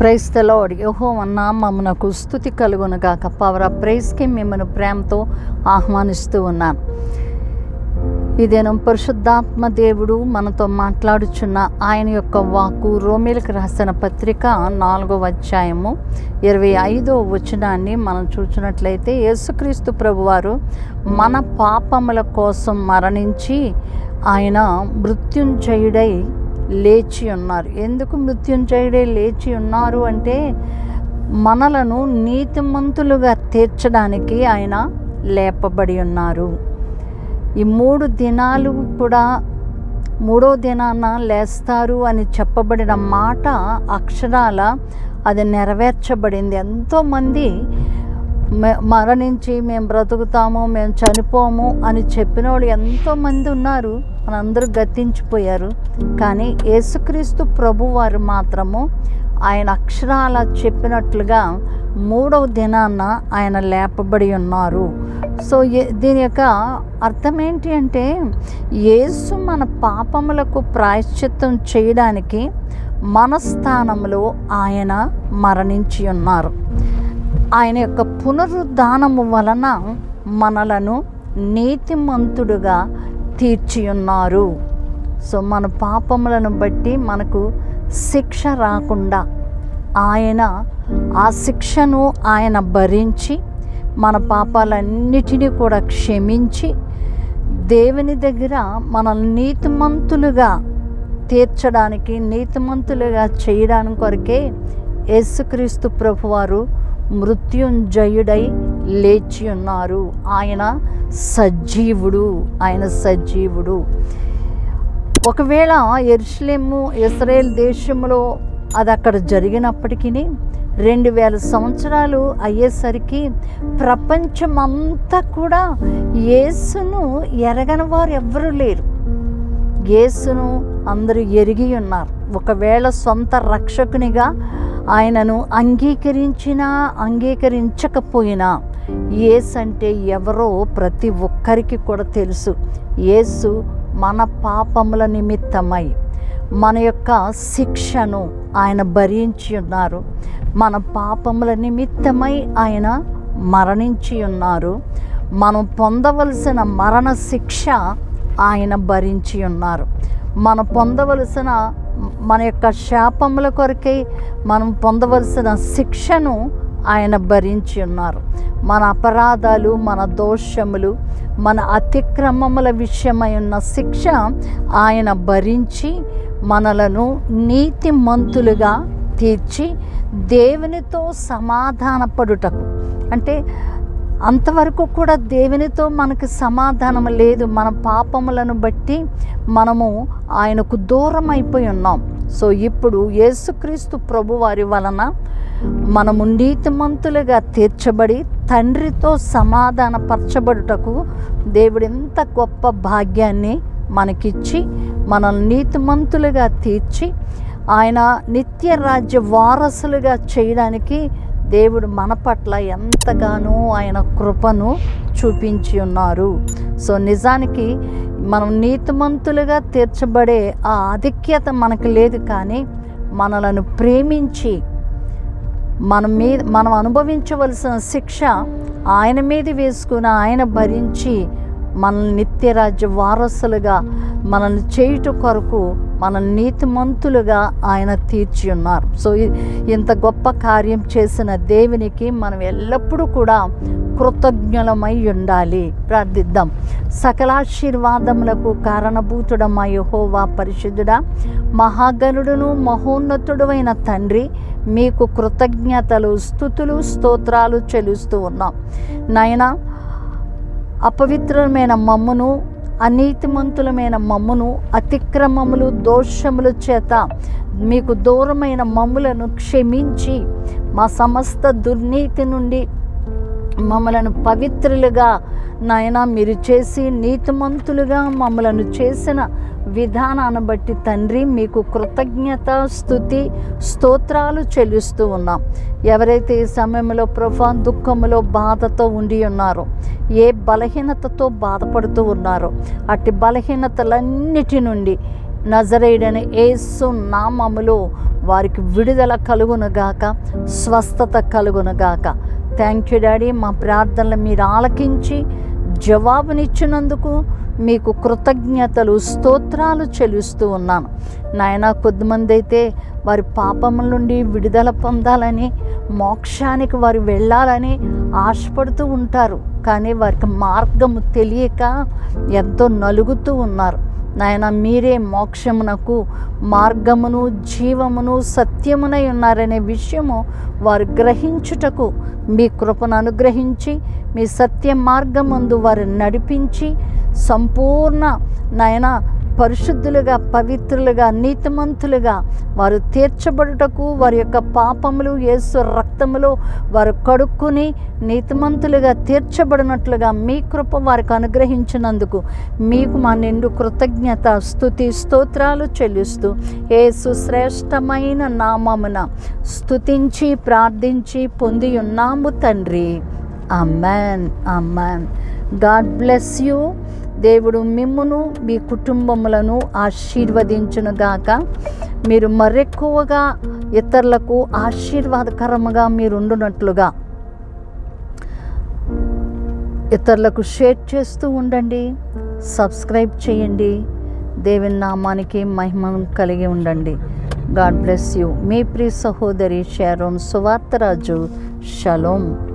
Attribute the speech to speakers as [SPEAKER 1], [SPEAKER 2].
[SPEAKER 1] ప్రైస్తలోడ్ యహో మమ్మనకు స్థుతి కలుగును గాక. పవర్ ఆఫ్ మిమ్మల్ని ప్రేమతో ఆహ్వానిస్తూ ఉన్నాను. ఇదేను పరిశుద్ధాత్మ దేవుడు మనతో మాట్లాడుచున్న ఆయన యొక్క వాకు రోమిలకు రాసిన పత్రిక నాలుగో అధ్యాయము ఇరవై ఐదో వచనాన్ని మనం చూసినట్లయితే యేసుక్రీస్తు ప్రభువారు మన పాపముల కోసం మరణించి ఆయన మృత్యుంజయుడై లేచి ఉన్నారు. ఎందుకు మృత్యుంజయుడే లేచి ఉన్నారు అంటే మనలను నీతిమంతులుగా తీర్చడానికి ఆయన లేపబడి ఉన్నారు. ఈ మూడు దినాలు కూడా మూడో దినాన లేస్తారు అని చెప్పబడిన మాట అక్షరాల అది నెరవేర్చబడింది. ఎంతోమంది మరణించి మేము బ్రతుకుతాము మేము చనిపోము అని చెప్పిన వాళ్ళు ఎంతోమంది ఉన్నారు. మనందరూ గతించిపోయారు. కానీ యేసుక్రీస్తు ప్రభువారు మాత్రము ఆయన అక్షరాల చెప్పినట్లుగా మూడవ దినాన ఆయన లేపబడి ఉన్నారు. సో దీని యొక్క అర్థం ఏంటి అంటే యేసు మన పాపములకు ప్రాయశ్చిత్తం చేయడానికి మన స్థానంలో ఆయన మరణించి ఉన్నారు. ఆయన యొక్క పునరుద్ధానము వలన మనలను నీతిమంతుడుగా తీర్చియున్నారు. సో మన పాపములను బట్టి మనకు శిక్ష రాకుండా ఆయన ఆ శిక్షను ఆయన భరించి మన పాపాలన్నిటినీ కూడా క్షమించి దేవుని దగ్గర మనల్ని నీతిమంతులుగా తీర్చడానికి నీతిమంతులుగా చేయడానికి కొరకే యేసుక్రీస్తు ప్రభువారు మృత్యుంజయుడై లేచి ఉన్నారు ఆయన సజీవుడు ఆయన సజీవుడు. ఒకవేళ ఎరుషలేము ఇస్రాయేల్ దేశంలో అది అక్కడ జరిగినప్పటికీ రెండు వేల సంవత్సరాలు అయ్యేసరికి ప్రపంచమంతా కూడా యేసును ఎరగని వారు ఎవ్వరూ లేరు. యేసును అందరూ ఎరిగి ఉన్నారు. ఒకవేళ సొంత రక్షకునిగా ఆయనను అంగీకరించినా అంగీకరించకపోయినా యేసు అంటే ఎవరో ప్రతి ఒక్కరికి కూడా తెలుసు. యేసు మన పాపముల నిమిత్తమై మన యొక్క శిక్షను ఆయన భరించి ఉన్నారు. మన పాపముల నిమిత్తమై ఆయన మరణించి ఉన్నారు. మనం పొందవలసిన మరణ శిక్ష ఆయన భరించి ఉన్నారు. మనం పొందవలసిన మన యొక్క శాపముల కొరకై మనం పొందవలసిన శిక్షను ఆయన భరించి ఉన్నారు. మన అపరాధాలు మన దోషములు మన అతిక్రమముల విషయమై ఉన్న శిక్ష ఆయన భరించి మనలను నీతిమంతులుగా తీర్చి దేవునితో సమాధానపడుటకు. అంటే అంతవరకు కూడా దేవునితో మనకు సమాధానం లేదు. మన పాపములను బట్టి మనము ఆయనకు దూరం అయిపోయి ఉన్నాం. సో ఇప్పుడు యేసుక్రీస్తు ప్రభువారి వలన మనము నీతిమంతులుగా తీర్చబడి తండ్రితో సమాధానపరచబడుటకు దేవుడు ఎంత గొప్ప భాగ్యాన్ని మనకిచ్చి మనల్ని నీతిమంతులుగా తీర్చి ఆయన నిత్య రాజ్య వారసులుగా చేయడానికి దేవుడు మన పట్ల ఎంతగానో ఆయన కృపను చూపించి ఉన్నారు. సో నిజానికి మనం నీతిమంతులుగా తీర్చబడే ఆ ఆధిక్యత మనకు లేదు కానీ మనలను ప్రేమించి మన మీద మనం అనుభవించవలసిన శిక్ష ఆయన మీద వేసుకుని ఆయన భరించి మనల్ని నిత్యరాజ్య వారసులుగా మనల్ని చేయుట కొరకు మన నీతిమంతులుగా ఆయన తీర్చి ఉన్నారు సో ఇంత గొప్ప కార్యం చేసిన దేవునికి మనం ఎల్లప్పుడూ కూడా కృతజ్ఞులమై ఉండాలి. ప్రార్థిద్దాం. సకలాశీర్వాదములకు కారణభూతుడమా యహోవా పరిశుద్ధుడా మహాగణుడును అయిన తండ్రి మీకు కృతజ్ఞతలు స్థుతులు స్తోత్రాలు చెలుస్తూ ఉన్నాం. నాయనా అపవిత్రమైన మమ్మును అనీతిమంతులమైన మమ్మును అతిక్రమములు దోషముల చేత మీకు దూరమైన మమ్ములను క్షమించి మా సమస్త దుర్నీతి నుండి మమ్మలను పవిత్రులుగా నాయన మీరు చేసి నీతిమంతులుగా మమ్మలను చేసిన విధానాన్ని బట్టి తండ్రి మీకు కృతజ్ఞత స్థుతి స్తోత్రాలు చెల్లిస్తూ ఉన్నాం. ఎవరైతే ఈ సమయంలో ప్రభా దుఃఖములో బాధతో ఉండి ఉన్నారో ఏ బలహీనతతో బాధపడుతూ ఉన్నారో అట్టి బలహీనతలన్నిటి నుండి నజరేయుడని ఏసు నామములో వారికి విడుదల కలుగునుగాక స్వస్థత కలుగునుగాక థ్యాంక్ యూ డాడీ. మా ప్రార్థనలు మీరు ఆలకించి జవాబునిచ్చినందుకు మీకు కృతజ్ఞతలు స్తోత్రాలు చెల్లిస్తూ ఉన్నాను. నాయన కొద్దిమంది అయితే వారి పాపముల నుండి విడుదల పొందాలని మోక్షానికి వారు వెళ్ళాలని ఆశపడుతూ ఉంటారు. కానీ వారికి మార్గము తెలియక ఎంతో నలుగుతూ ఉన్నారు. నాయన మీరే మోక్షమునకు మార్గమును జీవమును సత్యమునై ఉన్నారనే విషయము వారు గ్రహించుటకు మీ కృపను అనుగ్రహించి మీ సత్య మార్గమందు వారు నడిపించి సంపూర్ణ నాయన పరిశుద్ధులుగా పవిత్రులుగా నీతిమంతులుగా వారు తీర్చబడుటకు వారి యొక్క పాపములు యేసు రక్తములో వారు కడుక్కుని నీతిమంతులుగా తీర్చబడినట్లుగా మీ కృప వారికి అనుగ్రహించినందుకు మీకు మా నిండు కృతజ్ఞత స్థుతి స్తోత్రాలు చెల్లిస్తూ యేసు శ్రేష్టమైన నామమున స్థుతించి ప్రార్థించి పొంది ఉన్నాము తండ్రి. Amen amen God bless you. దేవుడు మిమ్మును మీ కుటుంబములను ఆశీర్వదించునుగాక. మీరు మరెక్కువగా ఇతరులకు ఆశీర్వాదకరముగా మీరు ఉండునట్లుగా ఇతరులకు షేర్ చేస్తూ ఉండండి సబ్స్క్రైబ్ చేయండి. దేవుని నామానికి మహిమ కలిగి ఉండండి. God bless you. మీ ప్రియ సహోదరి షారోన్ సువార్తరాజు. షలోం.